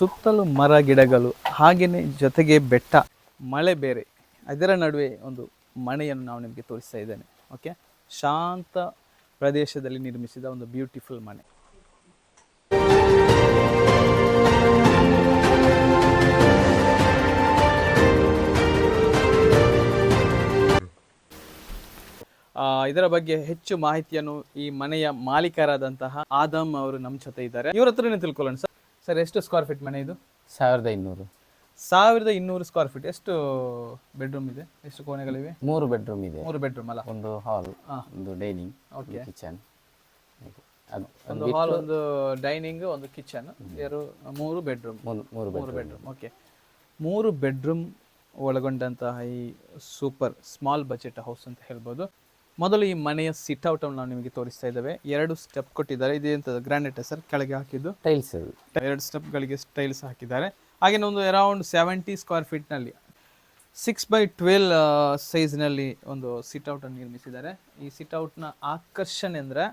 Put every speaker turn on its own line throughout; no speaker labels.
ಸುತ್ತಲೂ ಮರ ಗಿಡಗಳು, ಹಾಗೆಯೇ ಜೊತೆಗೆ ಬೆಟ್ಟ, ಮಳೆ ಬೇರೆ. ಅದರ ನಡುವೆ ಒಂದು ಮನೆಯನ್ನು ನಾವು ನಿಮಗೆ ತೋರಿಸ್ತಾ ಇದ್ದೇನೆ ಓಕೆ ಶಾಂತ ಪ್ರದೇಶದಲ್ಲಿ ನಿರ್ಮಿಸಿದ ಒಂದು ಬ್ಯೂಟಿಫುಲ್ ಮನೆ. ಇದರ ಬಗ್ಗೆ ಹೆಚ್ಚು ಮಾಹಿತಿಯನ್ನು ಈ ಮನೆಯ ಮಾಲೀಕರಾದಂತಹ ಆದಮ್ ಅವರು ನಮ್ಮ ಜೊತೆ ಇದ್ದಾರೆ. ಇವರ ಹತ್ರನೇ ತಿಳ್ಕೊಳ್ಳೋಣ ಸರ್? ಸರ್ ಎಷ್ಟು ಸ್ಕ್ವೇರ್ ಫೀಟ್ ಮನೆ ಇದು?
ಸಾವಿರದ ಇನ್ನೂರು.
ಸಾವಿರದ ಇನ್ನೂರು ಸ್ಕ್ವೇರ್ ಫೀಟ್ ಎಷ್ಟು ಬೆಡ್ರೂಮ್ ಇದೆ? ಎಷ್ಟು ಕೋಣೆಗಳಿವೆ?
ಮೂರು ಬೆಡ್ರೂಮ್ ಇದೆ.
ಮೂರು ಬೆಡ್ರೂಮ್ ಅಲ್ಲ?
ಒಂದು ಹಾಲ್ ಒಂದು ಡೈನಿಂಗ್ ಒಂದು ಕಿಚನ್
ಒಂದು ಹಾಲ್ ಒಂದು ಡೈನಿಂಗ್ ಒಂದು ಕಿಚನ್ ಎರಡು ಮೂರು ಬೆಡ್ರೂಮ್
ಮೂರು
ಮೂರು ಬೆಡ್ರೂಮ್ ಓಕೆ ಮೂರು ಬೆಡ್ರೂಮ್ ಒಳಗೊಂಡಂತಹ ಈ ಸೂಪರ್ ಸ್ಮಾಲ್ ಬಜೆಟ್ ಹೌಸ್ ಅಂತ ಹೇಳ್ಬೋದು. ಮೊದಲು ಈ ಮನೆಯ ಸಿಟ್ ಔಟ್ ನಾವು ನಿಮಗೆ ತೋರಿಸ್ತಾ ಇದ್ದೇವೆ. ಎರಡು ಸ್ಟೆಪ್ ಕೊಟ್ಟಿದ್ದಾರೆ. ಇದೇಂತ ಗ್ರಾನೈಟ್ ಸರ್ ಕೆಳಗೆ ಹಾಕಿದ್ದು.
ಟೈಲ್ಸ್ ಎರಡು
ಎರಡು ಸ್ಟೆಪ್ಗಳಿಗೆ ಟೈಲ್ಸ್ ಹಾಕಿದ್ದಾರೆ. ಹಾಗೆ ಒಂದು ಅರೌಂಡ್ ಸೆವೆಂಟಿ ಸ್ಕ್ವೇರ್ ಫೀಟ್ನಲ್ಲಿ ಸಿಕ್ಸ್ ಬೈ ಟ್ವೆಲ್ ಸೈಜ್ನಲ್ಲಿ ಒಂದು ಸಿಟ್ ಅನ್ನು ನಿರ್ಮಿಸಿದ್ದಾರೆ. ಈ ಸಿಟ್ ಔಟ್ನ ಆಕರ್ಷಣೆ ಅಂದರೆ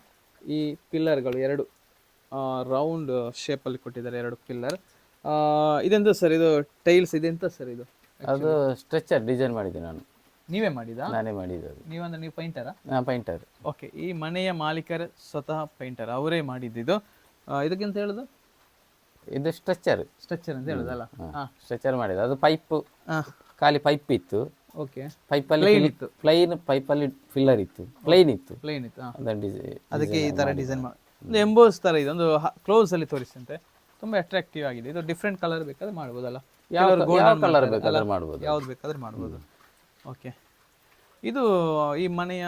ಈ ಪಿಲ್ಲರ್ಗಳು ಎರಡು ರೌಂಡ್ ಶೇಪಲ್ಲಿ ಕೊಟ್ಟಿದ್ದಾರೆ ಎರಡು ಪಿಲ್ಲರ್ ಇದೆಂತ ಸರ್? ಇದು ಟೈಲ್ಸ್ ಇದೆಂತ ಸರ್ ಇದು?
ಅದು ಸ್ಟ್ರೆಚರ್ ಡಿಸೈನ್ ಮಾಡಿದೆ ನಾನು.
ನೀವೇ ಮಾಡಿದ?
ನಾನೇ ಮಾಡಿದ್ದು
ನೀವಂದ್ರೆ ನೀವು ಪೈಂಟರಾ
ನಾ ಪೈಂಟರ್
ಓಕೆ ಈ ಮನೆಯ ಮಾಲೀಕರ ಸ್ವತಃ ಪೈಂಟರ್ ಅವರೇ ಮಾಡಿದ್ದಿದ್ದು ಇದಕ್ಕಿಂತ ಇದಕ್ಕೆಂತ ಹೇಳುದು?
ಇದು ಸ್ಟ್ರೆಚರ್
ಸ್ಟ್ರಕ್ಚರ್ ಅಂತ ಹೇಳುದಲ್ಲ ಹಾಂ.
ಸ್ಟ್ರೆಚರ್ ಮಾಡಿದೆ ಅದು ಪೈಪ್
ಹಾಂ.
ಖಾಲಿ ಪೈಪ್ ಇತ್ತು.
ಓಕೆ
ಪೈಪಲ್ಲಿ
ಇತ್ತು.
ಪ್ಲೈನ್ ಪೈಪಲ್ಲಿ ಫಿಲ್ಲರ್ ಇತ್ತು. ಪ್ಲೈನ್ ಇತ್ತು.
ಪ್ಲೇನ್ ಇತ್ತು ಹಾಂ.
ಅದನ್ನು
ಅದಕ್ಕೆ ಈ ತರ ಡಿಸೈನ್ ಮಾಡಿ ಒಂದು ಎಂಬೋಸ್ ತರ ಇದೆ. ಒಂದು ಕ್ಲೋಸ್ ಅಲ್ಲಿ ತೋರಿಸಂತೆ ತುಂಬಾ ಅಟ್ರಾಕ್ಟಿವ್ ಆಗಿದೆ. ಇದು ಡಿಫ್ರೆಂಟ್ ಕಲರ್ ಬೇಕಾದ್ರೆ ಮಾಡ್ಬೋದಲ್ಲ.
ಯಾವ ಕಲರ್ ಬೇಕಾದ್ರೆ? ಮಾಡ್ಬೋದು.
ಯಾವ್ದು ಬೇಕಾದ್ರೆ ಮಾಡ್ಬೋದು. ಓಕೆ. ಇದು ಈ ಮನೆಯ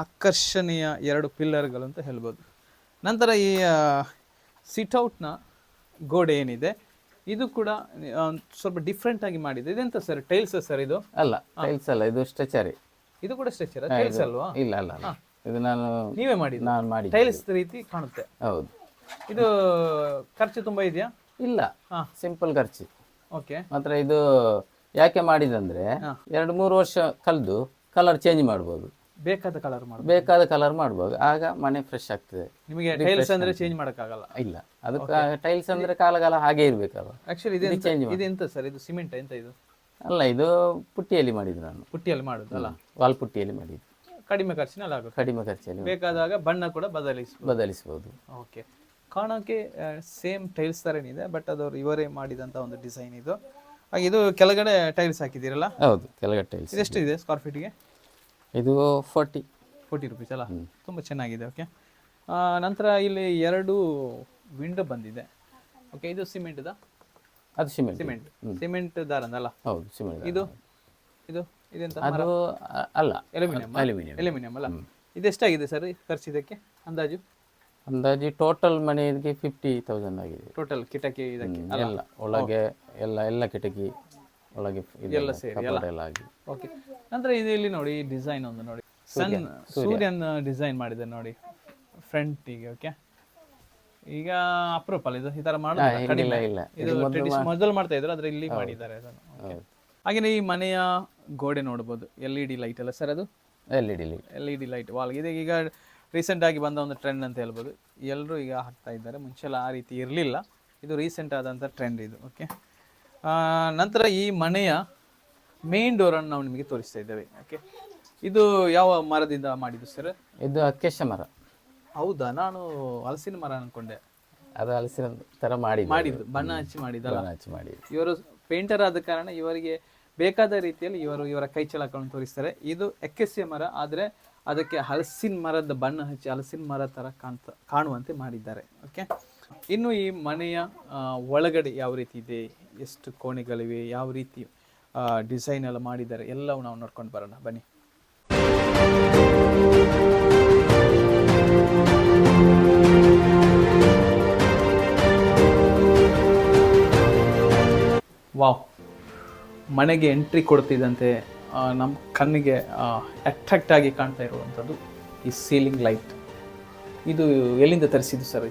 ಆಕರ್ಷಣೀಯ ಎರಡು ಪಿಲ್ಲರ್ಗಳು ಅಂತ ಹೇಳ್ಬೋದು. ನಂತರ ಈ ಸಿಟ್ಔಟ್ನ ಗೋಡೆ ಏನಿದೆ ಇದು ಕೂಡ ಸ್ವಲ್ಪ ಡಿಫ್ರೆಂಟ್ ಆಗಿ ಮಾಡಿದೆ. ಇದೆಂತ ಸರ್ ಟೈಲ್ಸ್ ಸರ್ ಇದು?
ಅಲ್ಲ ಟೈಲ್ಸ್ ಅಲ್ಲ ಇದು ಸ್ಟ್ರೆಚರಿ
ಇದು ಕೂಡ ಸ್ಟ್ರೆಚರ್ ಟೈಲ್ಸ್ ಅಲ್ವಾ?
ಇಲ್ಲ ಅಲ್ಲ ಇದು ನಾನು
ನೀವೇ ಮಾಡಿದ್ದು.
ನಾನು ಮಾಡಿ
ಟೈಲ್ಸ್ ರೀತಿ ಕಾಣುತ್ತೆ.
ಹೌದು.
ಇದು ಖರ್ಚು ತುಂಬಾ ಇದೆಯಾ?
ಇಲ್ಲ. ಸಿಂಪಲ್ ಖರ್ಚು.
ಓಕೆ.
ಮಾತ್ರ ಇದು ಯಾಕೆ ಮಾಡಿದಂದ್ರೆ ಎರಡು ಮೂರು ವರ್ಷ ಕಳೆದು ಕಲರ್ ಚೇಂಜ್ ಮಾಡ್ಬೋದು.
ಬೇಕಾದ ಕಲರ್ ಮಾಡು
ಬೇಕಾದ ಕಲರ್ ಮಾಡ್ಬೋದು. ಆಗ ಮನೆ ಫ್ರೆಶ್ ಆಗ್ತದೆ.
ನಿಮಗೆ ಟೈಲ್ಸ್ ಅಂದ್ರೆ ಚೇಂಜ್ ಮಾಡಕ್ಕಾಗಲ್ಲ.
ಇಲ್ಲ. ಅದಕ್ಕೆ ಟೈಲ್ಸ್ ಅಂದ್ರೆ ಕಾಲಗಾಲ ಹಾಗೆ ಇರ್ಬೇಕಲ್ಲ
ಆಕ್ಚುಲಿ ಇದು
ಚೇಂಜ್
ಇದು ಎಂತ ಸರ್? ಇದು ಸಿಮೆಂಟ್ ಎಂತ ಇದು?
ಅಲ್ಲ ಇದು ಪುಟ್ಟಿಯಲ್ಲಿ ಮಾಡಿದ್ದು ನಾನು.
ಪುಟ್ಟಿಯಲ್ಲಿ ಮಾಡುದು ಅಲ್ಲ?
ವಾಲ್ ಪುಟ್ಟಿಯಲ್ಲಿ ಮಾಡಿದ್ದು.
ಕಡಿಮೆ ಖರ್ಚಿನಲ್ಲಿ ಆಗುತ್ತೆ.
ಕಡಿಮೆ ಖರ್ಚಲ್ಲಿ
ಬೇಕಾದಾಗ ಬಣ್ಣ ಕೂಡ ಬದಲಿಸಬಹುದು
ಬದಲಿಸಬಹುದು
ಓಕೆ ಕಾಣೋಕೆ ಸೇಮ್ ಟೈಲ್ಸ್ ತರನಿದೆ ಬಟ್ ಅದು ಇವರೇ ಮಾಡಿದಂತ ಒಂದು ಡಿಸೈನ್ ಇದು. ಹಾಗೆ ಇದು ಕೆಳಗಡೆ ಟೈಲ್ಸ್ ಹಾಕಿದ್ದೀರಲ್ಲ?
ಹೌದು ಕೆಳಗಡೆ ಟೈಲ್ಸ್
ಇದೆಷ್ಟು ಇದೆ ಸ್ಕ್ವೇರ್ ಫೀಟ್ಗೆ
ಇದು ಫೋರ್ಟಿ
ಫೋರ್ಟಿ ರುಪೀಸ್ ಅಲ್ಲ? ತುಂಬ ಚೆನ್ನಾಗಿದೆ ಓಕೆ ನಂತರ ಇಲ್ಲಿ ಎರಡು ವಿಂಡೋ ಬಂದಿದೆ. ಓಕೆ ಇದು ಸಿಮೆಂಟ್ದ
ಅದು ಸಿಮೆಂಟ್
ಸಿಮೆಂಟ್ ಸಿಮೆಂಟ್ ದಾರಂದಲ್ಲ?
ಹೌದು ಸಿಮೆಂಟ್
ಇದು? ಇದು? ಇದೆಂತ
ಅದು ಅಲ್ಲ.
Aluminium
aluminium.
ಅಲ್ಯೂಮಿನಿಯಂ ಅಲ್ಲ? ಇದೆಷ್ಟಾಗಿದೆ ಸರ್ ಖರ್ಚು ಇದಕ್ಕೆ ಅಂದಾಜು?
ಅಂದಾಜು ಟೋಟಲ್ ಮನೆಗೆ ಫಿಫ್ಟಿ ತೌಸಂಡ್ ಆಗಿದೆ.
ಟೋಟಲ್ ಕಿಟಕಿ ಇದಕ್ಕೆ
ಎಲ್ಲ ಒಳಗೆ ಎಲ್ಲ ಎಲ್ಲ ಕಿಟಕಿ ಒಳಗೆ ಎಲ್ಲ ಎಲ್ಲ ಆಗಿ
ಓಕೆ ನಂತರ ಇದು ಇಲ್ಲಿ ನೋಡಿ ಡಿಸೈನ್ ಒಂದು ನೋಡಿ. ಸನ್ ಸೂರ್ಯನ ಡಿಸೈನ್ ಮಾಡಿದೆ ನೋಡಿ. ಫ್ರಂಟಿಗೆ ಓಕೆ ಈಗ ಅಪ್ರೂಪ್ ಅಲ್ಲ ಇದು ಈ ತರ ಮಾಡೋದು ಕಡಿಮೆ.
ಇಲ್ಲ
ಇದು ಮೊದಲು ಮಾಡ್ತಾ ಇದ್ರು ಆದ್ರೆ ಇಲ್ಲಿ ಮಾಡಿದ್ದಾರೆ ಅದನ್ನು. ಹಾಗೇನೆ ಈ ಮನೆಯ ಗೋಡೆ ನೋಡಬಹುದು ಎಲ್ ಇ ಡಿ ಲೈಟ್ ಅಲ್ಲ ಸರ್ ಅದು?
L E D
L E D light wall ಇದೆ ಈಗ ರೀಸೆಂಟ್ ಆಗಿ ಬಂದ ಒಂದು ಟ್ರೆಂಡ್ ಅಂತ ಹೇಳ್ಬೋದು. ಎಲ್ಲರೂ ಈಗ ಹಾಕ್ತಾ ಇದ್ದಾರೆ. ಮುಂಚೆಲ್ಲ ಆ ರೀತಿ ಇರಲಿಲ್ಲ. ಇದು ರೀಸೆಂಟ್ ಆದಂಥ ಟ್ರೆಂಡ್ ಇದು ಓಕೆ ನಂತರ ಈ ಮನೆಯ ಮೇನ್ ಡೋರನ್ನು ನಾವು ನಿಮಗೆ ತೋರಿಸ್ತಾ ಇದ್ದೇವೆ ಓಕೆ ಇದು ಯಾವ ಮರದಿಂದ ಮಾಡಿದ್ದು ಸರ್
ಇದು ಅಕ್ಕೇಶ ಮರ.
ಹೌದಾ? ನಾನು ಹಲಸಿನ ಮರ ಅನ್ಕೊಂಡೆ.
ಅದು ಹಲಸಿನ ತರ ಮಾಡಿ
ಮಾಡಿದ್ದು. ಬಣ್ಣ ಹಚ್ಚಿ ಮಾಡಿದ್ದಲ್ಲ
ಹಚ್ಚಿ ಮಾಡಿ
ಇವರು ಪೇಂಟರ್ ಆದ ಕಾರಣ ಇವರಿಗೆ ಬೇಕಾದ ರೀತಿಯಲ್ಲಿ ಇವರು ಇವರ ಕೈ ಚಳಕವನ್ನು ತೋರಿಸ್ತಾರೆ. ಇದು ಎಕ್ಕೆಸಿಯ ಮರ ಆದರೆ ಅದಕ್ಕೆ ಹಲಸಿನ ಮರದ ಬಣ್ಣ ಹಚ್ಚಿ ಹಲಸಿನ ಮರ ಥರ ಕಾಣ್ತ, ಕಾಣುವಂತೆ ಮಾಡಿದ್ದಾರೆ ಓಕೆ ಇನ್ನು ಈ ಮನೆಯ ಒಳಗಡೆ ಯಾವ ರೀತಿ ಇದೆ, ಎಷ್ಟು ಕೋಣೆಗಳಿವೆ, ಯಾವ ರೀತಿ ಡಿಸೈನ್ ಎಲ್ಲ ಮಾಡಿದ್ದಾರೆ, ಎಲ್ಲವೂ ನಾವು ನೋಡ್ಕೊಂಡು ಬರೋಣ, ಬನ್ನಿ. ವಾವ್. ಮನೆಗೆ ಎಂಟ್ರಿ ಕೊಡ್ತಿದ್ದಂತೆ ನಮ್ಮ ಕಣ್ಣಿಗೆ ಅಟ್ರಾಕ್ಟ್ ಆಗಿ ಕಾಣ್ತಾ ಇರುವಂಥದ್ದು ಈ ಸೀಲಿಂಗ್ ಲೈಟ್ ಇದು ಎಲ್ಲಿಂದ ತರಿಸಿದ್ದು ಸರ್?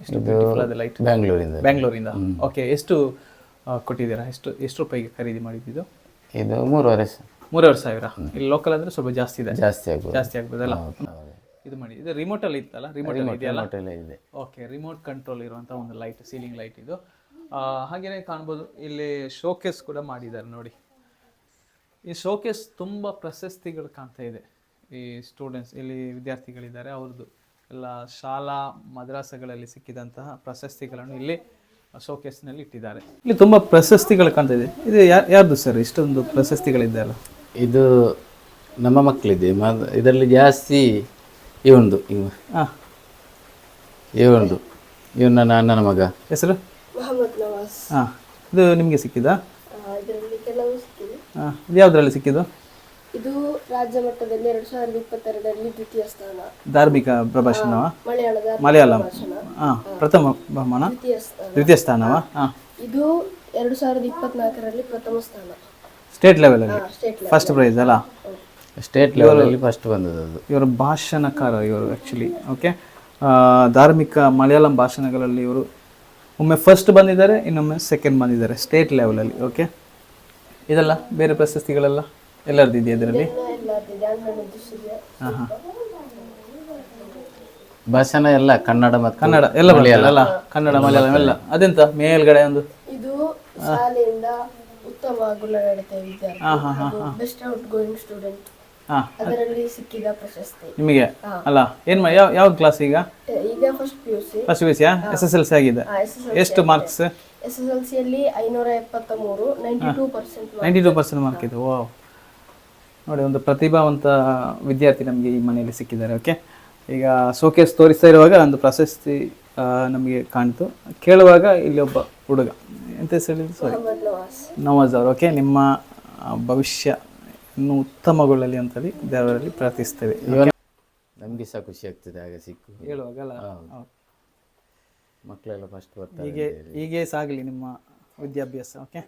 ಎಷ್ಟು ಬ್ಯೂಟಿಫುಲ್ ಆದ ಲೈಟ್
ಬ್ಯಾಂಗ್ಳೂರಿಂದ
ಬ್ಯಾಂಗ್ಳೂರಿಂದ ಓಕೆ ಎಷ್ಟು ಕೊಟ್ಟಿದ್ದೀರಾ? ಎಷ್ಟು ಎಷ್ಟು ರೂಪಾಯಿಗೆ ಖರೀದಿ ಮಾಡಿದ್ದು
ಇದು? ಮೂರುವರೆ
ಮೂರುವರೆ ಸಾವಿರ? ಇಲ್ಲಿ ಲೋಕಲ್ ಅಂದ್ರೆ ಸ್ವಲ್ಪ ಜಾಸ್ತಿ ಇದೆ.
ಜಾಸ್ತಿ ಆಗ್ಬೋದು.
ಜಾಸ್ತಿ ಆಗ್ಬೋದಲ್ಲ. ಇದು ಮಾಡಿ ಇದು ರಿಮೋಟ್ ಅಲ್ಲಿ ಇತ್ತಲ್ಲ? ರಿಮೋಟ್ ಅಲ್ಲಿ ಇದೆಯಲ್ಲ?
ಇದೆ.
ಓಕೆ ರಿಮೋಟ್ ಕಂಟ್ರೋಲ್ ಇರುವಂಥ ಒಂದು ಲೈಟ್ ಸೀಲಿಂಗ್ ಲೈಟ್ ಇದು. ಆ, ಹಾಗೇನೆ ಕಾಣ್ಬೋದು. ಇಲ್ಲಿ ಶೋಕೇಸ್ ಕೂಡ ಮಾಡಿದ್ದಾರೆ ನೋಡಿ. ಈ ಶೋಕೇಸ್ ತುಂಬ ಪ್ರಶಸ್ತಿಗಳು ಕಾಣ್ತಾ ಇದೆ. ಈ ಸ್ಟೂಡೆಂಟ್ಸ್ ಇಲ್ಲಿ ವಿದ್ಯಾರ್ಥಿಗಳಿದ್ದಾರೆ. ಅವ್ರದ್ದು ಎಲ್ಲ ಶಾಲಾ ಮದ್ರಾಸಗಳಲ್ಲಿ ಸಿಕ್ಕಿದಂತಹ ಪ್ರಶಸ್ತಿಗಳನ್ನು ಇಲ್ಲಿ ಶೋಕೇಸ್ನಲ್ಲಿ ಇಟ್ಟಿದ್ದಾರೆ. ಇಲ್ಲಿ ತುಂಬ ಪ್ರಶಸ್ತಿಗಳು ಕಾಣ್ತಾ ಇದೆ. ಇದು ಯಾರ್ದು ಸರ್ ಇಷ್ಟೊಂದು ಪ್ರಶಸ್ತಿಗಳಿದೆ
ಇದು ನಮ್ಮ ಮಕ್ಕಳಿದೆ. ಮ- ಇದರಲ್ಲಿ ಜಾಸ್ತಿ ಇವೊಂದು ಇವ.
ಹಾಂ
ಇವೊಂದು ಇವನ ನನ್ನ ಅಣ್ಣನ ಮಗ.
ಹೆಸರು? ಹಾಂ ಇದು ನಿಮಗೆ ಸಿಕ್ಕಿದಾ
ಇದರಲ್ಲಿ ಕೆಲವು ಸಿಕ್ಕಿದೆ
ಹಾಂ ಇದು ಯಾವುದರಲ್ಲಿ ಸಿಕ್ಕಿದ್ದು?
ಇದು ರಾಜ್ಯ ಮಟ್ಟದಲ್ಲಿ ಎರಡ್ ಸಾವಿರದ ಇಪ್ಪತ್ತೆರಡರಲ್ಲಿ ದ್ವಿತೀಯ ಸ್ಥಾನ.
ಧಾರ್ಮಿಕ ಪ್ರಭಾಷಣವ?
ಮಲಯಾಳದ
ಮಲಯಾಳಂ. ಹಾಂ ಪ್ರಥಮ ಬಹುಮಾನ?
ದ್ವಿತೀಯ ಸ್ಥಾನ.
ದ್ವಿತೀಯ ಸ್ಥಾನವ? ಹಾಂ
ಇದು ಎರಡು ಸಾವಿರದ ಇಪ್ಪತ್ನಾಲ್ಕರಲ್ಲಿ ಪ್ರಥಮ ಸ್ಥಾನ.
ಸ್ಟೇಟ್ ಲೆವೆಲಲ್ಲಿ
ಸ್ಟೇಟ್
ಫಸ್ಟ್ ಪ್ರೈಸ್ ಅಲ್ಲ?
ಸ್ಟೇಟ್ ಲೆವೆಲಲ್ಲಿ ಫಸ್ಟ್ ಬಂದದ್ದು ಅದು.
ಇವರು ಭಾಷಣಕಾರ ಇವರು ಆ್ಯಕ್ಚುಲಿ ಓಕೆ ಧಾರ್ಮಿಕ ಮಲಯಾಳಂ ಭಾಷಣಗಳಲ್ಲಿ ಇವರು ಒಮ್ಮೆ ಫಸ್ಟ್ ಬಂದಿದ್ದಾರೆ ಇನ್ನೊಮ್ಮೆ ಸೆಕೆಂಡ್ ಬಂದಿದ್ದಾರೆ ಸ್ಟೇಟ್ ಲೆವೆಲಲ್ಲಿ ಓಕೆ ಇದೆಲ್ಲ ಬೇರೆ ಪ್ರಶಸ್ತಿಗಳೆಲ್ಲ ಎಲ್ಲರದ್ದು ಇದೆಯಾ ಇದರಲ್ಲಿ?
ಎಲ್ಲ
ಹಾಂ ಹಾಂ.
ಭಾಷಣ ಎಲ್ಲ ಕನ್ನಡ ಮತ್ತು
ಕನ್ನಡ ಎಲ್ಲ ಬರ್ತದಲ್ಲ ಕನ್ನಡ ಮಲಯಾಳಂ ಎಲ್ಲ. ಅದೆಂತ? ಮೇಲ್ಗಡೆ ಒಂದು?
ಇದು ಶಾಲೆಯಿಂದ ಉತ್ತಮ ಗುಣನಡತೆ ವಿದ್ಯಾರ್ಥಿ.
ಹಾಂ ಹಾಂ ಹಾಂ
ಬೆಸ್ಟ್ ಔಟ್ ಗೋಯಿಂಗ್ ಸ್ಟೂಡೆಂಟ್
ಹಾಂ
ಅದರಲ್ಲಿ ಸಿಕ್ಕಿದ ಪ್ರಶಸ್ತಿ.
ನಿಮಗೆ? ಅಲ್ಲ ಏನು ಮಾ ಯಾವ ಯಾವ ಕ್ಲಾಸ್ ಈಗ?
ಈಗ first P U C
first P C S S L C ಆಗಿದೆ. ಎಷ್ಟು ಮಾರ್ಕ್ಸ್
ಎಸ್ ಎಸ್ ಎಲ್ ಸಿಯಲ್ಲಿ ಐನೂರ ಎಪ್ಪತ್ತ ಮೂರು ninety two percent
ninety two percent mark ಇದೆ. ಓ ನೋಡಿ ಒಂದು ಪ್ರತಿಭಾವಂತ ವಿದ್ಯಾರ್ಥಿ ನಮಗೆ ಈ ಮನೆಯಲ್ಲಿ ಸಿಕ್ಕಿದ್ದಾರೆ ಓಕೆ ಈಗ ಶೋಕೇಸ್ ತೋರಿಸ್ತಾ ಇರುವಾಗ ಒಂದು ಪ್ರಶಸ್ತಿ ನಮಗೆ ಕಾಣ್ತು. ಕೇಳುವಾಗ ಇಲ್ಲಿ ಒಬ್ಬ ಹುಡುಗ. ಎಂತ ಹೆಸರು ಹೇಳಿದ್ದು? ಸಾರಿ
ನವಾಜ್.
ಅವರು ಓಕೆ ನಿಮ್ಮ ಭವಿಷ್ಯ ಇನ್ನೂ ಉತ್ತಮಗೊಳ್ಳಲಿ ಅಂತೇಳಿ ದೇವರಲ್ಲಿ ಪ್ರಾರ್ಥಿಸ್ತೇವೆ
ನಮಗೆ ಸಹ ಖುಷಿ ಆಗ್ತದೆ ಹಾಗೆ ಸಿಕ್ಕು.
ಹೇಳುವಾಗಲ್ಲ.
ಮಕ್ಕಳೆಲ್ಲ ಫಸ್ಟ್ ಬರ್ತಾರೆ
ಹೀಗೆ ಹೀಗೆ ಸಾಗಲಿ ನಿಮ್ಮ ವಿದ್ಯಾಭ್ಯಾಸ ಓಕೆ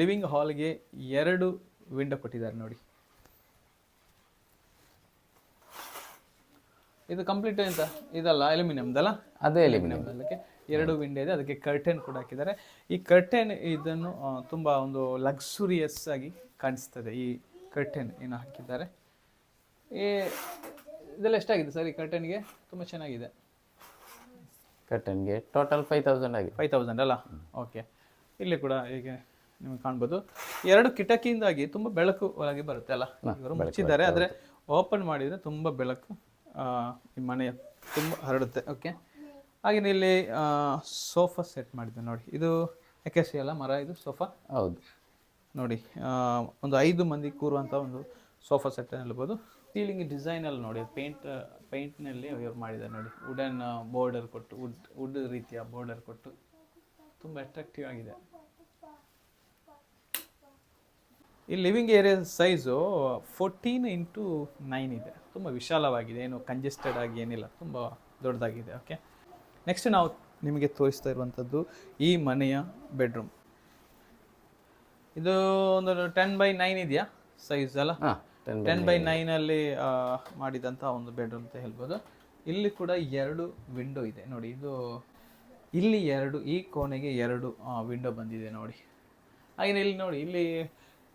ಲಿವಿಂಗ್ ಹಾಲ್ಗೆ ಎರಡು ವಿಂಡೋ ಕೊಟ್ಟಿದ್ದಾರೆ ನೋಡಿ. ಇದು ಕಂಪ್ಲೀಟ್ ಎಂತ? ಇದಲ್ಲ ಅಲ್ಯೂಮಿನಿಯಂದಲ್ಲ
ಅದೇ ಅಲ್ಯೂಮಿನಿಯಂ
ಅದಕ್ಕೆ ಎರಡು ವಿಂಡೋ ಇದೆ ಅದಕ್ಕೆ ಕರ್ಟೆನ್ ಕೂಡ ಹಾಕಿದ್ದಾರೆ. ಈ ಕರ್ಟೆನ್ ಇದನ್ನು ತುಂಬ ತುಂಬಾ ಒಂದು ಲಕ್ಸುರಿಯಸ್ ಆಗಿ ಕಾಣಿಸ್ತದೆ ಈ ಕರ್ಟೆನ್ ಏನು ಹಾಕಿದ್ದಾರೆ. ಈ ಇದೆಲ್ಲ ಎಷ್ಟಾಗಿದೆ ಸರ್ ಈ ಕರ್ಟೆನ್ಗೆ ತುಂಬ ಚೆನ್ನಾಗಿದೆ.
ಕರ್ಟನ್ಗೆ ಟೋಟಲ್ ಫೈವ್ ತೌಸಂಡ್ ಆಗಿದೆ.
ಫೈವ್ ತೌಸಂಡ್ ಅಲ್ಲ? ಓಕೆ ಇಲ್ಲಿ ಕೂಡ ಹೀಗೆ ನಿಮಗೆ ಕಾಣ್ಬೋದು. ಎರಡು ಕಿಟಕಿಯಿಂದಾಗಿ ತುಂಬ ಬೆಳಕು ಒಳಗೆ ಬರುತ್ತೆ ಅಲ್ಲ? ಇವರು ಮುಚ್ಚಿದ್ದಾರೆ. ಆದರೆ ಓಪನ್ ಮಾಡಿದರೆ ತುಂಬ ಬೆಳಕು ನಿಮ್ಮ ಈ ಮನೆಯ ತುಂಬ ಹರಡುತ್ತೆ. ಓಕೆ ಹಾಗೆಯೇ ಇಲ್ಲಿ ಸೋಫಾ ಸೆಟ್ ಮಾಡಿದ್ದೆ ನೋಡಿ. ಇದು ಎಕೆಸಿ ಅಲ್ಲ ಮರ ಇದು ಸೋಫಾ?
ಹೌದು.
ನೋಡಿ ಒಂದು ಐದು ಮಂದಿ ಕೂರುವಂಥ ಒಂದು ಸೋಫಾ ಸೆಟ್ ಹೇಳ್ಬೋದು. ಸೀಲಿಂಗ್ ಡಿಸೈನ್ ಅಲ್ಲಿ ನೋಡಿ ಪೇಂಟ್ ಪೇಂಟ್ನಲ್ಲಿ ಇವ್ರು ಮಾಡಿದ್ದಾರೆ ನೋಡಿ. ವುಡನ್ ಬಾರ್ಡರ್ ಕೊಟ್ಟು ವುಡ್ ವುಡ್ ರೀತಿಯ ಬಾರ್ಡರ್ ಕೊಟ್ಟು ತುಂಬ ಅಟ್ರಾಕ್ಟಿವ್ ಆಗಿದೆ. ಈ living area size fourteen into nine ಇದೆ. ತುಂಬ ವಿಶಾಲವಾಗಿದೆ, ಏನು ಕಂಜೆಸ್ಟೆಡ್ ಆಗಿ ಏನಿಲ್ಲ, ತುಂಬ ದೊಡ್ಡದಾಗಿದೆ ಓಕೆ ನೆಕ್ಸ್ಟ್ ನಾವು ನಿಮಗೆ ತೋರಿಸ್ತಾ ಇರುವಂಥದ್ದು ಈ ಮನೆಯ ಬೆಡ್ರೂಮ್ ಇದು ಒಂದು ಟೆನ್ ಬೈ ನೈನ್ ಇದೆಯಾ ಸೈಜ್ ಅಲ್ಲ?
ಟೆನ್
ಬೈ ನೈನಲ್ಲಿ ಮಾಡಿದಂಥ ಒಂದು ಬೆಡ್ರೂಮ್ ಅಂತ ಹೇಳ್ಬೋದು. ಇಲ್ಲಿ ಕೂಡ ಎರಡು ವಿಂಡೋ ಇದೆ. ನೋಡಿ ಇದು ಇಲ್ಲಿ ಎರಡು ಈ ಕೋಣೆಗೆ ಎರಡು ವಿಂಡೋ ಬಂದಿದೆ ನೋಡಿ. ಹಾಗೆ ಇಲ್ಲಿ ನೋಡಿ ಇಲ್ಲಿ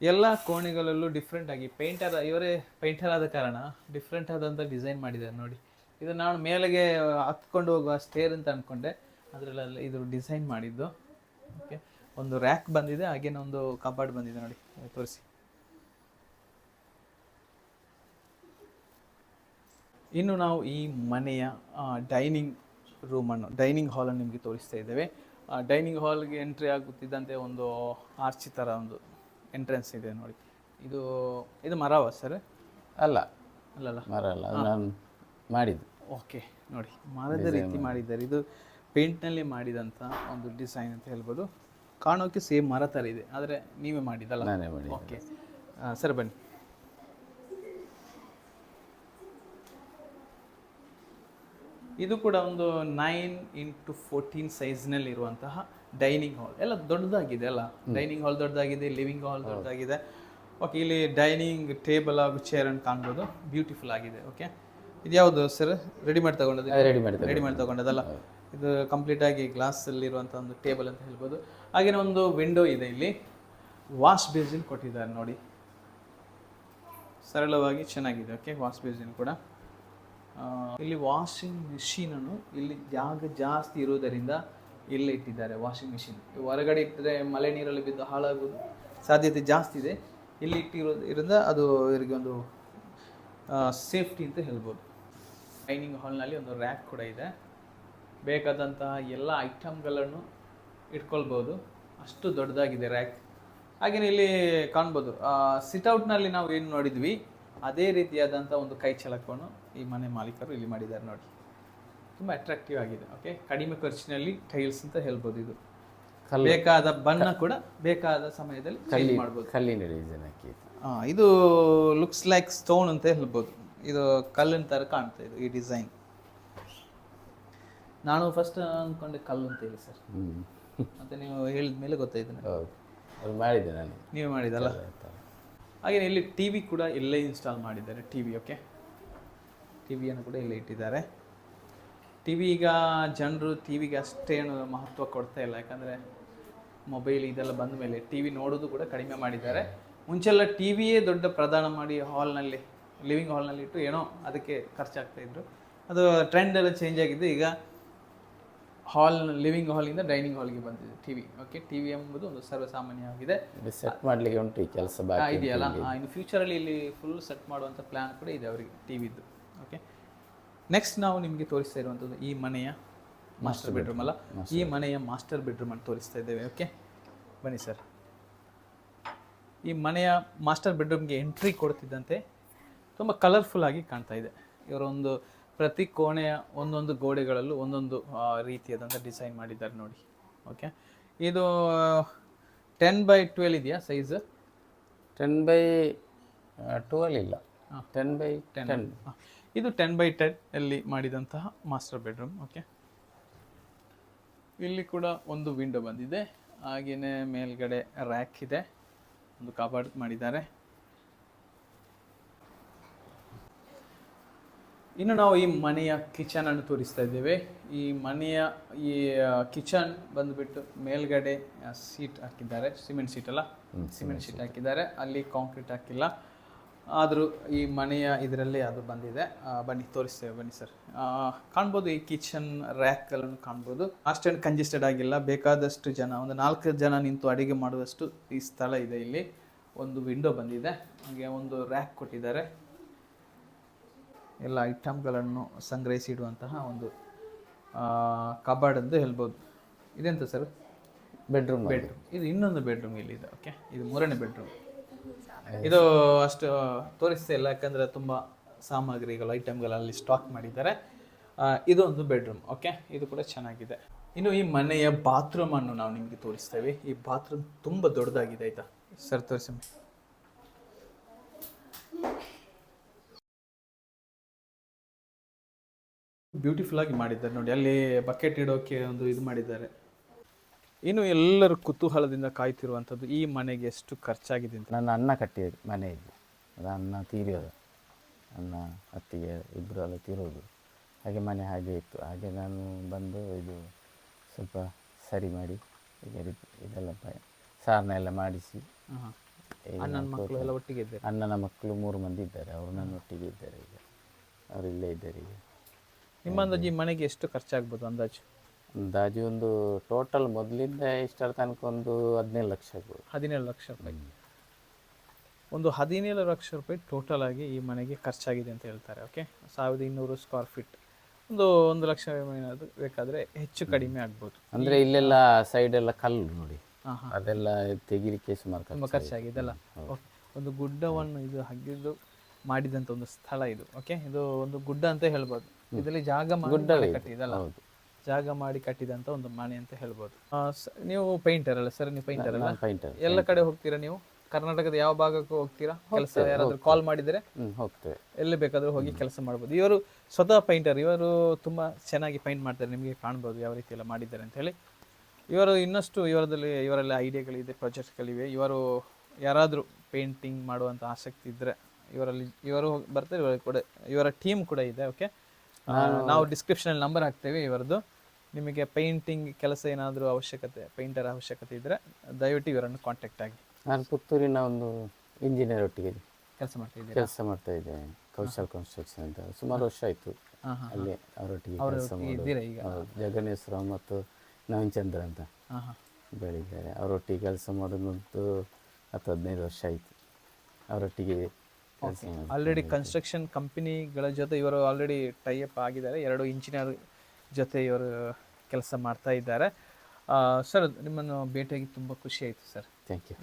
ಎಲ್ಲ ಕೋಣೆಗಳಲ್ಲೂ ಡಿಫ್ರೆಂಟ್ ಆಗಿ ಪೇಂಟರ್ ಇವರೇ ಪೇಂಟರ್ ಆದ ಕಾರಣ ಡಿಫ್ರೆಂಟ್ ಆದಂಥ ಡಿಸೈನ್ ಮಾಡಿದ್ದಾರೆ ನೋಡಿ. ಇದು ನಾನು ಮೇಲೆಗೆ ಹತ್ಕೊಂಡು ಹೋಗುವ ಸ್ಟೇರ್ ಅಂತ ಅಂದ್ಕೊಂಡೆ ಅದರಲ್ಲಿ ಇದು ಡಿಸೈನ್ ಮಾಡಿದ್ದು. ಓಕೆ ಒಂದು ರ್ಯಾಕ್ ಬಂದಿದೆ ಹಾಗೇನೆ ಒಂದು ಕಬಾರ್ಡ್ ಬಂದಿದೆ ನೋಡಿ. ತೋರಿಸಿ. ಇನ್ನು ನಾವು ಈ ಮನೆಯ ಡೈನಿಂಗ್ ರೂಮನ್ನು ಡೈನಿಂಗ್ ಹಾಲನ್ನು ನಿಮಗೆ ತೋರಿಸ್ತಾ ಇದ್ದೇವೆ. ಡೈನಿಂಗ್ ಹಾಲ್ಗೆ ಎಂಟ್ರಿ ಆಗುತ್ತಿದ್ದಂತೆ ಒಂದು ಆರ್ಚಿ ಥರ ಒಂದು ಎಂಟ್ರೆನ್ಸ್ ಇದೆ ನೋಡಿ. ಇದು ಇದು ಮರವ ಸರ್?
ಅಲ್ಲ.
ಅಲ್ಲಲ್ಲ?
ಮರ ಅಲ್ಲ ಅದು ನಾನು ಮಾಡಿದ್ದು.
ಓಕೆ ನೋಡಿ. ಮರದ ರೀತಿ ಮಾಡಿದ್ದಾರೆ. ಇದು ಪೇಂಟ್ನಲ್ಲಿ ಮಾಡಿದಂಥ ಒಂದು ಡಿಸೈನ್ ಅಂತ ಹೇಳ್ಬೋದು. ಕಾಣೋಕ್ಕೆ ಸೇಮ್ ಮರ ಥರ ಇದೆ ಆದರೆ ನೀವೇ ಮಾಡಿದ್ದಲ್ಲ?
ನಾನೇ ಮಾಡಿದ್ದು.
ಓಕೆ. ಸರ್ ಬನ್ನಿ. ಇದು ಕೂಡ ಒಂದು ನೈನ್ ಇಂಟು ಫೋರ್ಟೀನ್ ಸೈಜ್ನಲ್ಲಿ ಇರುವಂತಹ ಡೈನಿಂಗ್ ಹಾಲ್ ಎಲ್ಲ ದೊಡ್ಡದಾಗಿದೆ ಅಲ್ಲ? ಡೈನಿಂಗ್ ಹಾಲ್ ದೊಡ್ಡದಾಗಿದೆ ಲಿವಿಂಗ್ ಹಾಲ್ ದೊಡ್ಡದಾಗಿದೆ. ಓಕೆ ಇಲ್ಲಿ ಡೈನಿಂಗ್ ಟೇಬಲ್ ಹಾಗೂ ಚೇರ್ ಅನ್ನು ಕಾಣ್ಬೋದು. ಬ್ಯೂಟಿಫುಲ್ ಆಗಿದೆ ಓಕೆ ಇದು ಯಾವುದು ಸರ್ ರೆಡಿ ಮಾಡಿ ತಗೊಂಡದ್ದು
ರೆಡಿ ಮಾಡಿ
ರೆಡಿ ಮಾಡಿ ತಗೊಂಡದಲ್ಲ ಇದು ಕಂಪ್ಲೀಟ್ ಆಗಿ ಗ್ಲಾಸ್ ಅಲ್ಲಿ ಇರುವಂತ ಒಂದು ಟೇಬಲ್ ಅಂತ ಹೇಳ್ಬೋದು. ಹಾಗೇನೆ ಒಂದು ವಿಂಡೋ ಇದೆ ಇಲ್ಲಿ. ವಾಶ್ ಬೇಸಿನ್ ಕೊಟ್ಟಿದ್ದಾರೆ ನೋಡಿ. ಸರಳವಾಗಿ ಚೆನ್ನಾಗಿದೆ ಓಕೆ ವಾಶ್ ಬೇಸಿನ್ ಕೂಡ. ಇಲ್ಲಿ ವಾಷಿಂಗ್ ಮಿಷಿನನ್ನು ಇಲ್ಲಿ ಜಾಗ ಜಾಸ್ತಿ ಇರುವುದರಿಂದ ಇಲ್ಲೇ ಇಟ್ಟಿದ್ದಾರೆ ವಾಷಿಂಗ್ ಮಿಷಿನ್ ಹೊರಗಡೆ ಇಟ್ಟರೆ ಮಳೆ ನೀರಲ್ಲಿ ಬಿದ್ದು ಹಾಳಾಗೋದು ಸಾಧ್ಯತೆ ಜಾಸ್ತಿ ಇದೆ. ಇಲ್ಲಿ ಇಟ್ಟಿರೋದ್ರಿಂದ ಅದು ಇವರಿಗೆ ಒಂದು ಸೇಫ್ಟಿ ಅಂತ ಹೇಳ್ಬೋದು. ಡೈನಿಂಗ್ ಹಾಲ್ನಲ್ಲಿ ಒಂದು ರ್ಯಾಕ್ ಕೂಡ ಇದೆ. ಬೇಕಾದಂತಹ ಎಲ್ಲ ಐಟಮ್ಗಳನ್ನು ಇಟ್ಕೊಳ್ಬೋದು. ಅಷ್ಟು ದೊಡ್ಡದಾಗಿದೆ ರ್ಯಾಕ್ ಹಾಗೆಯೇ ಇಲ್ಲಿ ಕಾಣ್ಬೋದು. ಸಿಟ್ಔಟ್ನಲ್ಲಿ ನಾವು ಏನು ನೋಡಿದ್ವಿ? ಅದೇ ರೀತಿಯಾದಂಥ ಒಂದು ಕೈ ಚಲಕವನ್ನು ಈ ಮನೆ ಮಾಲೀಕರು ಇಲ್ಲಿ ಮಾಡಿದ್ದಾರೆ ನೋಡಿ. ತುಂಬ ಅಟ್ರಾಕ್ಟಿವ್ ಆಗಿದೆ ಓಕೆ ಕಡಿಮೆ ಖರ್ಚಿನಲ್ಲಿ ಟೈಲ್ಸ್ ಅಂತ ಹೇಳ್ಬೋದು ಇದು. ಬೇಕಾದ ಬಣ್ಣ ಕೂಡ ಬೇಕಾದ ಸಮಯದಲ್ಲಿ ಮಾಡ್ಬೋದು.
ಕಲ್ಲಿನ ಡಿಸೈನ್
ಹಾಕಿ. ಇದು ಲುಕ್ಸ್ ಲೈಕ್ ಸ್ಟೋನ್ ಅಂತ ಹೇಳ್ಬೋದು. ಇದು ಕಲ್ಲಿನ ಥರ ಕಾಣ್ತಾ ಇದೆ ಈ ಡಿಸೈನ್ ನಾನು ಫಸ್ಟ್ ಅಂದ್ಕೊಂಡೆ ಕಲ್ಲು ಅಂತ ಹೇಳಿ ಸರ್. ಮತ್ತೆ ನೀವು ಹೇಳಿದ ಮೇಲೆ ಗೊತ್ತಾಯ್ತು
ಮಾಡಿದ್ದೆ ನಾನು.
ನೀವು ಮಾಡಿದಲ್ಲ ಹಾಗೆ ಇಲ್ಲಿ ಟಿ ವಿ ಕೂಡ ಇಲ್ಲೇ ಇನ್ಸ್ಟಾಲ್ ಮಾಡಿದ್ದಾರೆ ಟಿ ವಿ ಓಕೆ ಟಿ ವಿಯನ್ನು ಕೂಡ ಇಲ್ಲೇ ಇಟ್ಟಿದ್ದಾರೆ. ಟಿ ವಿ ಈಗ ಜನರು ಟಿ ವಿಗೆ ಅಷ್ಟೇನು ಮಹತ್ವ ಕೊಡ್ತಾ ಇಲ್ಲ, ಯಾಕಂದರೆ ಮೊಬೈಲ್ ಇದೆಲ್ಲ ಬಂದ ಮೇಲೆ ಟಿ ವಿ ನೋಡೋದು ಕೂಡ ಕಡಿಮೆ ಮಾಡಿದ್ದಾರೆ. ಮುಂಚೆಲ್ಲ ಟಿ ವಿಯೇ ದೊಡ್ಡ ಪ್ರದಾನ ಮಾಡಿ ಹಾಲ್ನಲ್ಲಿ ಲಿವಿಂಗ್ ಹಾಲ್ನಲ್ಲಿ ಇಟ್ಟು ಏನೋ ಅದಕ್ಕೆ ಖರ್ಚಾಗ್ತಾಯಿದ್ರು ಅದು ಟ್ರೆಂಡ್ ಎಲ್ಲ ಚೇಂಜ್ ಆಗಿದ್ದು ಈಗ ಹಾಲ್ ಲಿವಿಂಗ್ ಹಾಲಿಂದ ಡೈನಿಂಗ್ ಹಾಲ್ಗೆ ಬಂದಿದೆ ಟಿವಿ ಓಕೆ ಟಿ ವಿ ಎಂಬುದು ಒಂದು ಸರ್ವಸಾಮಾನ್ಯವಾಗಿದೆ.
ಸೆಟ್ ಮಾಡಲಿಕ್ಕೆ ಉಂಟು ಈ ಕೆಲಸ
ಇದೆಯಲ್ಲ? ಇನ್ನು ಫ್ಯೂಚರಲ್ಲಿ ಇಲ್ಲಿ ಫುಲ್ ಸೆಟ್ ಮಾಡುವಂಥ ಪ್ಲ್ಯಾನ್ ಕೂಡ ಇದೆ ಅವರಿಗೆ ಟಿ ವಿದು ಓಕೆ ನೆಕ್ಸ್ಟ್ ನಾವು ನಿಮಗೆ ತೋರಿಸ್ತಾ ಇರುವಂಥದ್ದು ಈ ಮನೆಯ ಮಾಸ್ಟರ್ ಬೆಡ್ರೂಮ್ ಅಲ್ಲ? ಈ ಮನೆಯ ಮಾಸ್ಟರ್ ಬೆಡ್ರೂಮ್ ಅನ್ನು ತೋರಿಸ್ತಾ ಇದ್ದೇವೆ ಓಕೆ ಬನ್ನಿ ಸರ್ ಈ ಮನೆಯ ಮಾಸ್ಟರ್ ಬೆಡ್ರೂಮ್ಗೆ ಎಂಟ್ರಿ ಕೊಡ್ತಿದ್ದಂತೆ ತುಂಬ ಕಲರ್ಫುಲ್ ಆಗಿ ಕಾಣ್ತಾ ಇದೆ. ಇವರೊಂದು ಪ್ರತಿ ಕೋಣೆಯ ಒಂದೊಂದು ಗೋಡೆಗಳಲ್ಲೂ ಒಂದೊಂದು ರೀತಿಯಾದಂಥ ಡಿಸೈನ್ ಮಾಡಿದ್ದಾರೆ ನೋಡಿ. ಓಕೆ? ಇದು ಟೆನ್ ಬೈ ಟ್ವೆಲ್ ಇದೆಯಾ ಸೈಜ್
ಟೆನ್ ಬೈ ಟ್ವೆಲ್ ಇಲ್ಲ. Ten by ten.
ಇದು ಟೆನ್ ಬೈ ಟೆನ್ ಅಲ್ಲಿ ಮಾಡಿದಂತಹ ಮಾಸ್ಟರ್ ಬೆಡ್ರೂಮ್ ಓಕೆ? ಇಲ್ಲಿ ಕೂಡ ಒಂದು ವಿಂಡೋ ಬಂದಿದೆ. ಹಾಗೆಯೇ ಮೇಲ್ಗಡೆ ರ್ಯಾಕ್ ಇದೆ. ಒಂದು ಕಬಾರ್ಡ್ ಮಾಡಿದ್ದಾರೆ. ಇನ್ನು ನಾವು ಈ ಮನೆಯ ಕಿಚನ್ ಅನ್ನು ತೋರಿಸ್ತಾ ಇದ್ದೇವೆ. ಈ ಮನೆಯ ಈ ಕಿಚನ್ ಬಂದ್ಬಿಟ್ಟು ಮೇಲ್ಗಡೆ ಸೀಟ್ ಹಾಕಿದ್ದಾರೆ. ಸಿಮೆಂಟ್ ಸೀಟ್ ಅಲ್ಲ? ಸಿಮೆಂಟ್ ಸೀಟ್ ಹಾಕಿದ್ದಾರೆ. ಅಲ್ಲಿ ಕಾಂಕ್ರೀಟ್ ಹಾಕಿಲ್ಲ. ಆದರೂ ಈ ಮನೆಯ ಇದರಲ್ಲಿ ಅದು ಬಂದಿದೆ. ಬನ್ನಿ ತೋರಿಸ್ತೇವೆ ಬನ್ನಿ ಸರ್. ಕಾಣ್ಬೋದು ಈ ಕಿಚನ್ ರ್ಯಾಕ್ಗಳನ್ನು ಕಾಣ್ಬೋದು. ಅಷ್ಟೇನು ಕಂಜೆಸ್ಟೆಡ್ ಆಗಿಲ್ಲ. ಬೇಕಾದಷ್ಟು ಜನ ಒಂದು ನಾಲ್ಕು ಜನ ನಿಂತು ಅಡಿಗೆ ಮಾಡುವಷ್ಟು ಈ ಸ್ಥಳ ಇದೆ ಇಲ್ಲಿ. ಒಂದು ವಿಂಡೋ ಬಂದಿದೆ. ಹಾಗೆ ಒಂದು ರ್ಯಾಕ್ ಕೊಟ್ಟಿದ್ದಾರೆ. ಎಲ್ಲ ಐಟಮ್ಗಳನ್ನು ಸಂಗ್ರಹಿಸಿಡುವಂತಹ ಒಂದು ಕಬಾರ್ಡ್ ಅಂತ ಹೇಳ್ಬೋದು. ಇದೆಂತ ಸರ್?
ಬೆಡ್ರೂಮ್
ಬೆಡ್ರೂಮ್ ಇದು ಇನ್ನೊಂದು ಬೆಡ್ರೂಮ್ ಇಲ್ಲಿದೆ ಓಕೆ ಇದು ಮೂರನೇ ಬೆಡ್ರೂಮ್ ಇದು ಅಷ್ಟು ತೋರಿಸ್ತಾ ಇಲ್ಲ ಯಾಕಂದರೆ ತುಂಬ ಸಾಮಗ್ರಿಗಳು ಐಟಮ್ಗಳಲ್ಲಿ ಸ್ಟಾಕ್ ಮಾಡಿದ್ದಾರೆ. ಇದೊಂದು ಬೆಡ್ರೂಮ್ ಓಕೆ ಇದು ಕೂಡ ಚೆನ್ನಾಗಿದೆ. ಇನ್ನು ಈ ಮನೆಯ ಬಾತ್ರೂಮ್ ಅನ್ನು ನಾವು ನಿಮಗೆ ತೋರಿಸ್ತೇವೆ. ಈ ಬಾತ್ರೂಮ್ ತುಂಬ ದೊಡ್ಡದಾಗಿದೆ ಆಯಿತಾ? ಸರ್ ತೋರಿಸಿ. ಬ್ಯೂಟಿಫುಲ್ ಆಗಿ ಮಾಡಿದ್ದಾರೆ ನೋಡಿ ಅಲ್ಲಿ ಬಕೆಟ್ ಇಡೋಕೆ ಒಂದು ಇದು ಮಾಡಿದ್ದಾರೆ. ಇನ್ನು ಎಲ್ಲರೂ ಕುತೂಹಲದಿಂದ ಕಾಯ್ತಿರುವಂಥದ್ದು ಈ ಮನೆಗೆ ಎಷ್ಟು ಖರ್ಚಾಗಿದೆ ಅಂತ.
ನನ್ನ ಅನ್ನ ಕಟ್ಟಿ ಮನೆ ಇದು ಅದು ಅನ್ನ ತೀರಿಯೋದು ಅನ್ನ ಅತ್ತಿಗೆ ಇಬ್ಬರು ಎಲ್ಲ ತೀರೋದು. ಹಾಗೆ ಮನೆ ಹಾಗೆ ಇತ್ತು. ಹಾಗೆ ನಾನು ಬಂದು ಇದು ಸ್ವಲ್ಪ ಸರಿ ಮಾಡಿ ಈಗ ಇದೆಲ್ಲ ಸಾರನ್ನ ಎಲ್ಲ ಮಾಡಿಸಿ.
ಅಣ್ಣನ ಮಕ್ಕಳು ಎಲ್ಲ ಒಟ್ಟಿಗೆ ಇದ್ದಾರೆ.
ಅಣ್ಣನ ಮಕ್ಕಳು ಮೂರು ಮಂದಿ ಇದ್ದಾರೆ ಅವರು ನನ್ನ ಒಟ್ಟಿಗೆ ಇದ್ದಾರೆ ಈಗ. ಅವರು ಇಲ್ಲೇ ಇದ್ದಾರೆ ಈಗ.
ನಿಮ್ಮ ಅಂದಾಜು ಈ ಮನೆಗೆ ಎಷ್ಟು ಖರ್ಚಾಗ್ಬೋದು ಅಂದಾಜು?
ಅಂದಾಜು ಒಂದು ಟೋಟಲ್ ಮೊದಲಿಂದ ಇಷ್ಟರ ತನಕ ಒಂದು ಹದಿನೇಳು ಲಕ್ಷ ಆಗ್ಬೋದು.
ಹದಿನೇಳು ಲಕ್ಷ ರೂಪಾಯಿ. ಒಂದು ಹದಿನೇಳು ಲಕ್ಷ ರೂಪಾಯಿ ಟೋಟಲ್ ಆಗಿ ಈ ಮನೆಗೆ ಖರ್ಚಾಗಿದೆ ಅಂತ ಹೇಳ್ತಾರೆ ಓಕೆ ಸಾವಿರದ ಇನ್ನೂರು ಸ್ಕ್ವೇರ್ ಫೀಟ್ ಒಂದು ಒಂದು ಲಕ್ಷ ಏನಾದರೂ ಬೇಕಾದರೆ ಹೆಚ್ಚು ಕಡಿಮೆ ಆಗ್ಬೋದು.
ಅಂದರೆ ಇಲ್ಲೆಲ್ಲ ಸೈಡ್ ಎಲ್ಲ ಕಲ್ಲು ನೋಡಿ. ಅದೆಲ್ಲ ತೆಗಿಲಿಕ್ಕೆ ಸುಮಾರು
ತುಂಬ
ಖರ್ಚಾಗಿದೆ
ಅಲ್ಲ ಓಕೆ. ಒಂದು ಗುಡ್ಡವನ್ನು ಇದು ಹಗ್ಗಿದ್ದು ಮಾಡಿದಂಥ ಒಂದು ಸ್ಥಳ ಇದು ಓಕೆ ಇದು ಒಂದು ಗುಡ್ಡ ಅಂತ ಹೇಳ್ಬೋದು. ಇದರಲ್ಲಿ ಜಾಗ ಮಾಡಿ ಕಟ್ಟಿದಲ್ಲ. ಜಾಗ ಮಾಡಿ ಕಟ್ಟಿದಂತ ಒಂದು ಮನೆ ಅಂತ ಹೇಳ್ಬೋದು. ನೀವು ಪೈಂಟರ್ ಅಲ್ಲ ಸರ್ ನೀವು ಪೈಂಟರ್ ಅಲ್ಲ? ಎಲ್ಲ ಕಡೆ ಹೋಗ್ತೀರಾ ನೀವು? ಕರ್ನಾಟಕದ ಯಾವ ಭಾಗಕ್ಕೂ ಹೋಗ್ತೀರಾ? ಕೆಲಸ ಯಾರಾದ್ರೂ ಕಾಲ್ ಮಾಡಿದ್ರೆ?
ಹೋಗ್ತೇವೆ.
ಎಲ್ಲಿ ಬೇಕಾದ್ರೂ ಹೋಗಿ ಕೆಲಸ ಮಾಡ್ಬೋದು. ಇವರು ಸ್ವತಃ ಪೈಂಟರ್ ಇವರು ತುಂಬಾ ಚೆನ್ನಾಗಿ ಪೈಂಟ್ ಮಾಡ್ತಾರೆ ನಿಮಗೆ ಕಾಣ್ಬೋದು ಯಾವ ರೀತಿ ಎಲ್ಲ ಮಾಡಿದ್ದಾರೆ ಅಂತ ಹೇಳಿ. ಇವರು ಇನ್ನಷ್ಟು ಇವರದಲ್ಲಿ ಇವರಲ್ಲಿ ಐಡಿಯಾಗಳಿದೆ ಪ್ರಾಜೆಕ್ಟ್ಗಳಿವೆ ಇವರು ಯಾರಾದರೂ ಪೇಂಟಿಂಗ್ ಮಾಡುವಂಥ ಆಸಕ್ತಿ ಇದ್ದರೆ ಇವರಲ್ಲಿ ಇವರು ಬರ್ತಾರೆ ಇವರ ಕೂಡ ಇವರ ಟೀಮ್ ಕೂಡ ಇದೆ ಓಕೆ ನಾವು ಡಿಸ್ಕ್ರಿಪ್ಷನಲ್ಲಿ ನಂಬರ್ ಹಾಕ್ತೇವೆ ಇವರದ್ದು. ನಿಮಗೆ ಪೇಂಟಿಂಗ್ ಕೆಲಸ ಏನಾದರೂ ಅವಶ್ಯಕತೆ ಪೇಂಟರ್ ಅವಶ್ಯಕತೆ ಇದ್ದರೆ ದಯವಿಟ್ಟು ಇವರನ್ನು ಕಾಂಟ್ಯಾಕ್ಟ್ ಆಗಿ.
ನಾನು ಪುತ್ತೂರಿನ ಒಂದು ಇಂಜಿನಿಯರ್ ಒಟ್ಟಿಗೆ
ಕೆಲಸ ಮಾಡ್ತಿದ್ದೀರಾ
ಕೆಲಸ ಮಾಡ್ತಾ ಇದ್ದೇನೆ. ಕೌಶಲ್ ಕನ್ಸ್ಟ್ರಕ್ಷನ್ ಅಂತ. ಸುಮಾರು ವರ್ಷ ಆಯಿತು ಅಲ್ಲಿ ಅವರೊಟ್ಟಿಗೆ ಕೆಲಸ ಮಾಡಿ ಜಗನೇಶ್ವರ ಮತ್ತು ನವೀನ್ ಚಂದ್ರ ಅಂತ ಬೆಳಿಗ್ಗೆ ಅವರೊಟ್ಟಿಗೆ ಕೆಲಸ ಮಾಡೋದಂತೂ ಹತ್ತು ಹದಿನೈದು ವರ್ಷ ಆಯಿತು. ಅವರೊಟ್ಟಿಗೆ
ಆಲ್ರೆಡಿ ಕನ್ಸ್ಟ್ರಕ್ಷನ್ ಕಂಪನಿಗಳ ಜೊತೆ ಇವರು ಆಲ್ರೆಡಿ ಟೈಅಪ್ ಆಗಿದ್ದಾರೆ. ಎರಡು ಇಂಜಿನಿಯರ್ ಜೊತೆ ಇವರು ಕೆಲಸ ಮಾಡ್ತಾ ಇದ್ದಾರೆ. ಸರ್ ನಿಮ್ಮನ್ನು ಭೇಟಿಯಾಗಿ ತುಂಬ ಖುಷಿ ಆಯಿತು ಸರ್
ಥ್ಯಾಂಕ್ ಯು